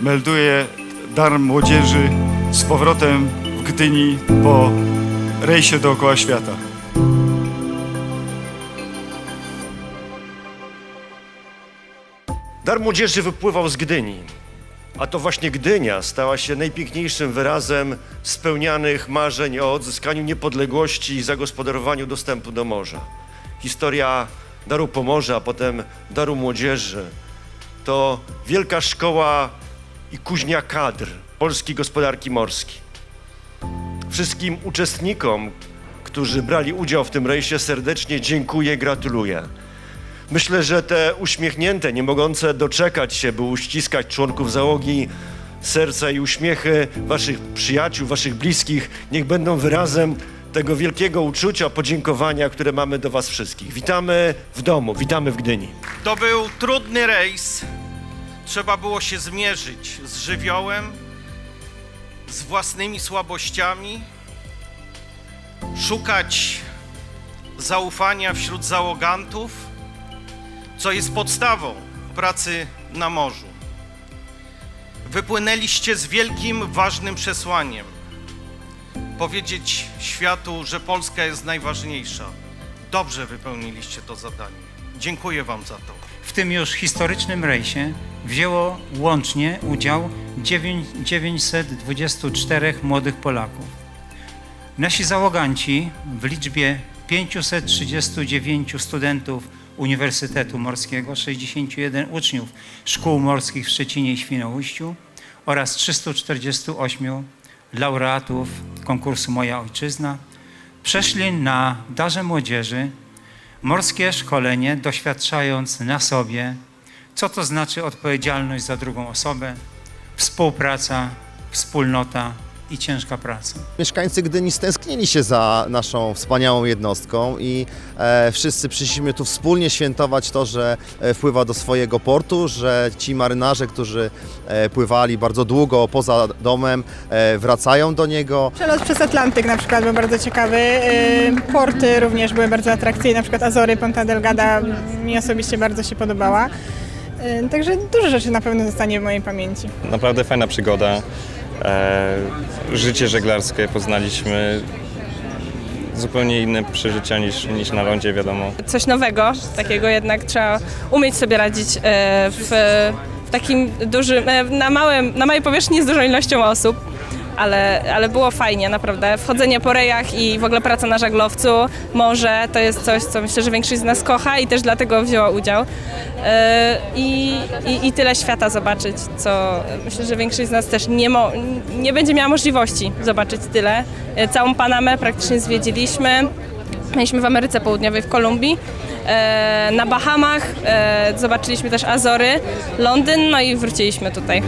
melduje dar młodzieży z powrotem w Gdyni po rejsie dookoła świata. Dar młodzieży wypływał z Gdyni, a to właśnie Gdynia stała się najpiękniejszym wyrazem spełnianych marzeń o odzyskaniu niepodległości i zagospodarowaniu dostępu do morza. Historia Daru Pomorza, a potem Daru Młodzieży to wielka szkoła i kuźnia kadr polskiej gospodarki morskiej. Wszystkim uczestnikom, którzy brali udział w tym rejsie serdecznie dziękuję, gratuluję. Myślę, że te uśmiechnięte, nie mogące doczekać się, by uściskać członków załogi, serca i uśmiechy waszych przyjaciół, waszych bliskich, niech będą wyrazem tego wielkiego uczucia, podziękowania, które mamy do was wszystkich. Witamy w domu, witamy w Gdyni. To był trudny rejs. Trzeba było się zmierzyć z żywiołem, z własnymi słabościami, szukać zaufania wśród załogantów, co jest podstawą pracy na morzu. Wypłynęliście z wielkim, ważnym przesłaniem. Powiedzieć światu, że Polska jest najważniejsza. Dobrze wypełniliście to zadanie. Dziękuję Wam za to. W tym już historycznym rejsie wzięło łącznie udział dziewię- 924 młodych Polaków. Nasi załoganci w liczbie 539 studentów Uniwersytetu Morskiego, 61 uczniów szkół morskich w Szczecinie i Świnoujściu oraz 348 laureatów konkursu Moja Ojczyzna przeszli na Darze Młodzieży morskie szkolenie, doświadczając na sobie, co to znaczy odpowiedzialność za drugą osobę, współpraca, wspólnota i ciężka praca. Mieszkańcy Gdyni stęsknili się za naszą wspaniałą jednostką i e, wszyscy przyszliśmy tu wspólnie świętować to, że e, wpływa do swojego portu, że ci marynarze, którzy e, pływali bardzo długo poza domem, e, wracają do niego. Przelot przez Atlantyk na przykład był bardzo ciekawy. Yy, Porty również były bardzo atrakcyjne, na przykład Azory, Ponta Delgada mi osobiście bardzo się podobała. Yy, Także dużo rzeczy na pewno zostanie w mojej pamięci. Naprawdę fajna przygoda. E, życie żeglarskie poznaliśmy. Zupełnie inne przeżycia niż, niż na lądzie, wiadomo. coś nowego, takiego jednak trzeba umieć sobie radzić e, w, w takim dużym, e, na, małym, na małej powierzchni z dużą ilością osób. Ale, ale było fajnie, naprawdę. Wchodzenie po rejach i w ogóle praca na żaglowcu, morze, to jest coś, co myślę, że większość z nas kocha i też dlatego wzięła udział. E, I, i, I tyle świata zobaczyć, co myślę, że większość z nas też nie, mo, nie będzie miała możliwości zobaczyć tyle. E, Całą Panamę praktycznie zwiedziliśmy. Byliśmy w Ameryce Południowej, w Kolumbii, e, na Bahamach, zobaczyliśmy też Azory, Londyn, no i wróciliśmy tutaj.